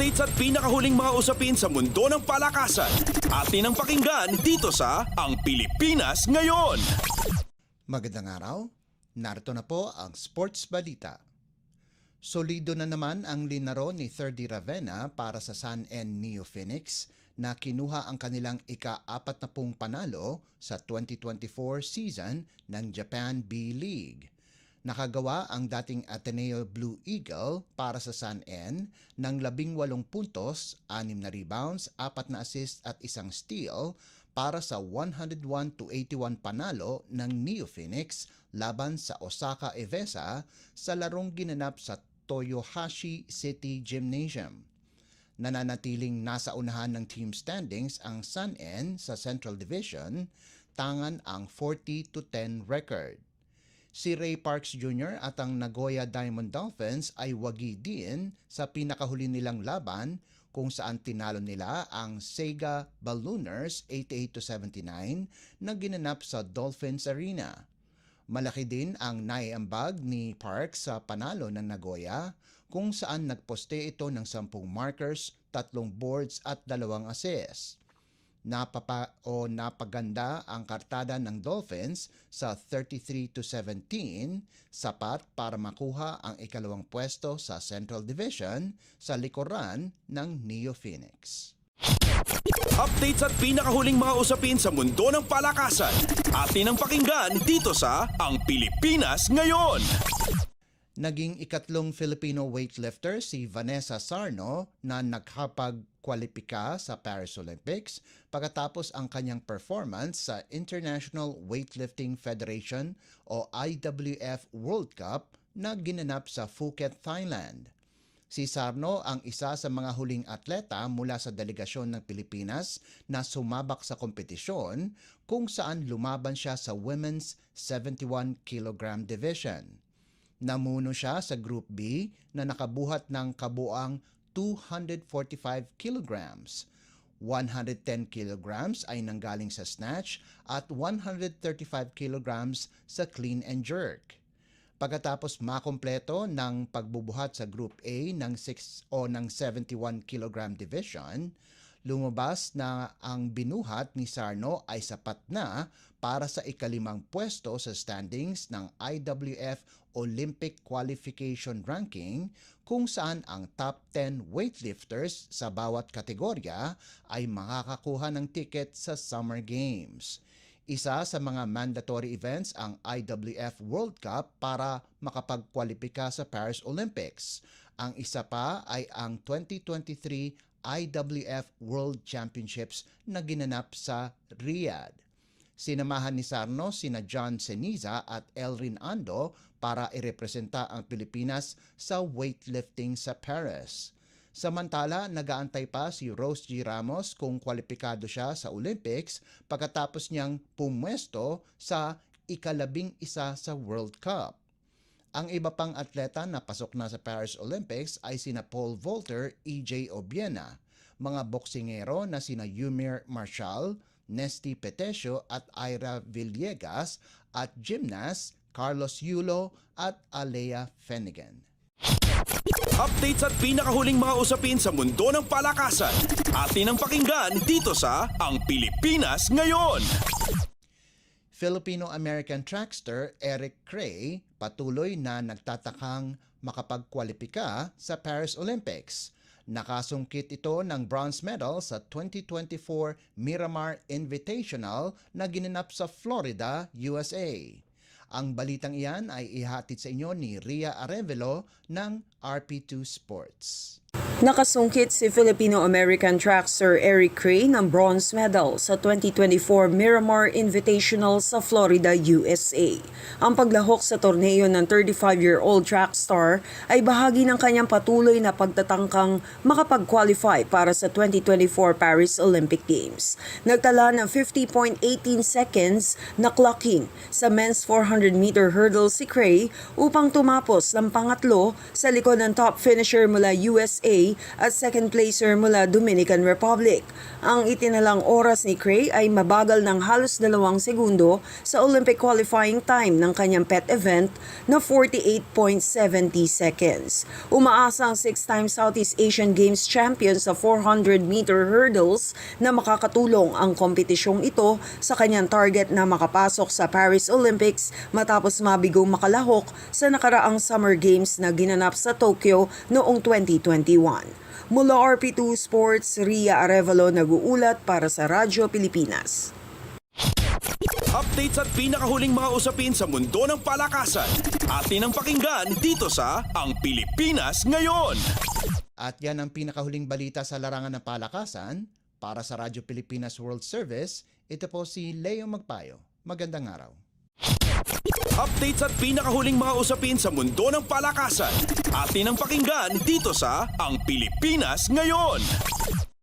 Updates at pinakahuling mga usapin sa mundo ng palakasan. Atin ang pakinggan dito sa Ang Pilipinas Ngayon. Magandang araw. Narito na po ang Sports Balita. Solido na naman ang linaro ni 30 Ravenna para sa San N Neo Phoenix na kinuha ang kanilang ika-apat na pong panalo sa 2024 season ng Japan B-League. Nakagawa ang dating Ateneo Blue Eagle para sa San N ng 18 puntos, 6 na rebounds, 4 na assist at isang steal para sa 101 to 81 panalo ng Neo Phoenix laban sa Osaka Evesa sa larong ginanap sa Toyohashi City Gymnasium. Nananatiling nasa unahan ng team standings ang Sun N sa Central Division, tangan ang 40 to 10 record. Si Ray Parks Jr. at ang Nagoya Diamond Dolphins ay wagi din sa pinakahuli nilang laban kung saan tinalo nila ang Sega Ballooners 88 to 79 na ginanap sa Dolphins Arena. Malaki din ang naiambag ni Parks sa panalo ng Nagoya kung saan nagposte ito ng 10 markers, tatlong boards at dalawang assists. Napapa o napaganda ang kartada ng Dolphins sa 33 to 17, sapat para makuha ang ikalawang pwesto sa Central Division sa likuran ng Neo Phoenix. Updates at pinakahuling mga usapin sa mundo ng palakasan. Atin ang pakinggan dito sa Ang Pilipinas Ngayon. Naging ikatlong Filipino weightlifter si Vanessa Sarno na nakapagkwalipika sa Paris Olympics pagkatapos ang kanyang performance sa International Weightlifting Federation o IWF World Cup na ginanap sa Phuket, Thailand. Si Sarno ang isa sa mga huling atleta mula sa delegasyon ng Pilipinas na sumabak sa kompetisyon kung saan lumaban siya sa women's 71 kg division. Namuno siya sa Group B na nakabuhat ng kabuang 245 kilograms. 110 kilograms ay nanggaling sa snatch at 135 kilograms sa clean and jerk. Pagkatapos makompleto ng pagbubuhat sa Group A ng 6 o ng 71 kilogram division, lumabas na ang binuhat ni Sarno ay sapat na para sa ikalimang pwesto sa standings ng IWF Olympic Qualification Ranking kung saan ang top 10 weightlifters sa bawat kategorya ay makakakuha ng ticket sa Summer Games. Isa sa mga mandatory events ang IWF World Cup para makapagkwalipika sa Paris Olympics. Ang isa pa ay ang 2023 IWF World Championships na ginanap sa Riyadh. Sinamahan ni Sarno sina John Seniza at Elrin Ando para irepresenta ang Pilipinas sa weightlifting sa Paris. Samantala, nagaantay pa si Rose G. Ramos kung kwalipikado siya sa Olympics pagkatapos niyang pumwesto sa ikalabing isa sa World Cup. Ang iba pang atleta na pasok na sa Paris Olympics ay sina Paul Volter, EJ Obiena, mga boksingero na sina Yumir Marshall, Nesty Petesio at Ira Villegas at gymnast Carlos Yulo at Alea Fenigan. Updates at pinakahuling mga usapin sa mundo ng palakasan. Atin ang pakinggan dito sa Ang Pilipinas Ngayon. Filipino-American trackster Eric Cray patuloy na nagtatakang makapagkwalipika sa Paris Olympics. Nakasungkit ito ng bronze medal sa 2024 Miramar Invitational na ginanap sa Florida, USA. Ang balitang iyan ay ihatid sa inyo ni Ria Arevelo ng RP2 Sports. Nakasungkit si Filipino-American trackster Eric Cray ng bronze medal sa 2024 Miramar Invitational sa Florida, USA. Ang paglahok sa torneo ng 35-year-old track star ay bahagi ng kanyang patuloy na pagtatangkang makapag-qualify para sa 2024 Paris Olympic Games. Nagtala ng 50.18 seconds na clocking sa men's 400-meter hurdle si Cray upang tumapos ng pangatlo sa likod ng top finisher mula USA USA at second placer mula Dominican Republic. Ang itinalang oras ni Cray ay mabagal ng halos dalawang segundo sa Olympic qualifying time ng kanyang pet event na 48.70 seconds. Umaasa ang six-time Southeast Asian Games champion sa 400-meter hurdles na makakatulong ang kompetisyong ito sa kanyang target na makapasok sa Paris Olympics matapos mabigong makalahok sa nakaraang Summer Games na ginanap sa Tokyo noong 2021. Mula RP2 Sports, Ria Arevalo nag-uulat para sa Radyo Pilipinas. Updates at pinakahuling mga usapin sa mundo ng palakasan. Atin ang pakinggan dito sa Ang Pilipinas Ngayon. At yan ang pinakahuling balita sa larangan ng palakasan. Para sa Radyo Pilipinas World Service, ito po si Leo Magpayo. Magandang araw. Updates at pinakahuling mga usapin sa mundo ng palakasan. Atin ang pakinggan dito sa Ang Pilipinas Ngayon.